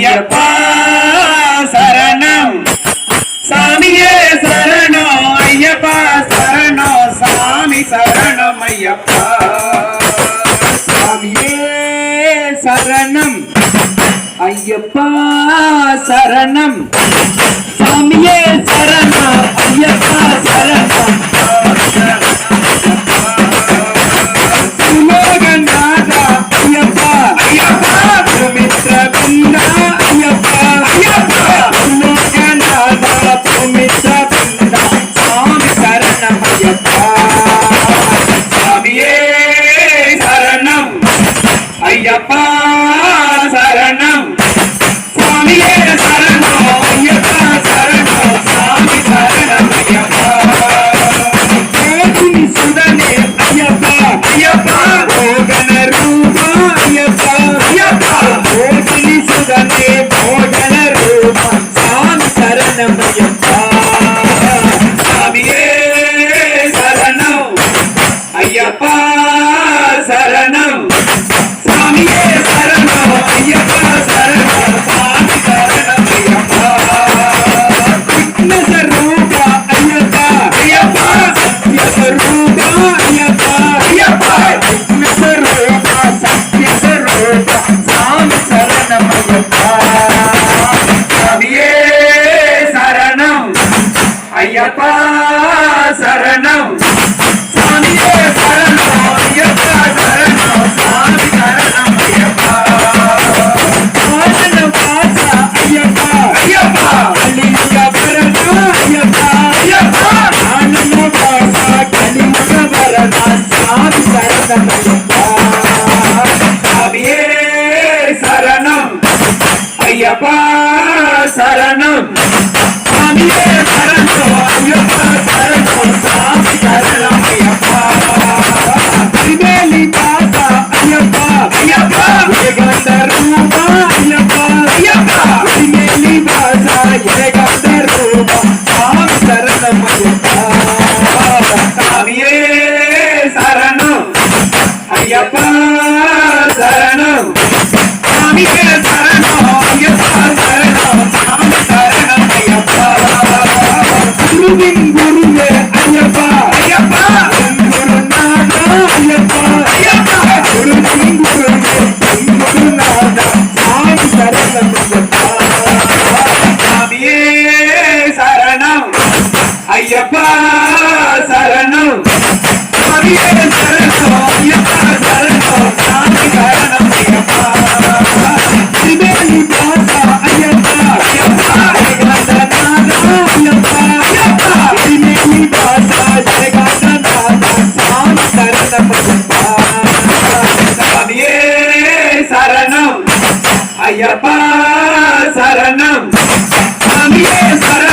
ஐயப்பா சரணம். சாமியே சரணம் ஐயப்பா சரணம். சாமி சரணம் ஐயப்பா. சாமியே சரணம் ஐயப்பா சரணம். சாமியே சரணம் ஐயப்பா சரணம். భోజన రూప సాంతరణమయ ஐயப்பா சரணம். சாமியே சரணம் ஐயப்பா சரணம் சாமி சரணம் ஐயப்பா. ஆனந்த வாசா ஐயப்பா. ஐயப்பா. கலிங்க வரதா ஐயப்பா. ஐயப்பா. ஆனந்த கலிங்க சாமி சரணம் ஐயப்பா. சாமியே சரணம் ஐயப்பா சரணம். சாமியே சரணம். ஐயப்பா சரணம் சாமியே சரணம் ஐயப்பா சரணம் சாமி சரணம் ஐயப்பா குருவின் குருவே ஐயப்பா. ஐயப்பா. குருநாதா Ayyappa Ayyappa. Ayapa Saranam. También Saranam.